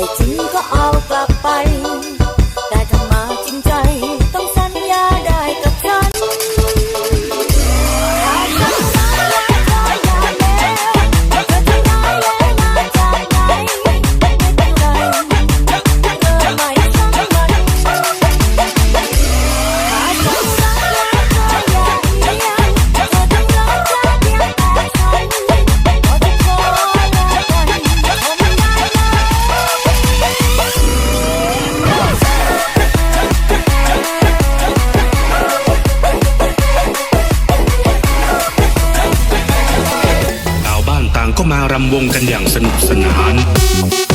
Making วงกันอย่างสนุกสนาน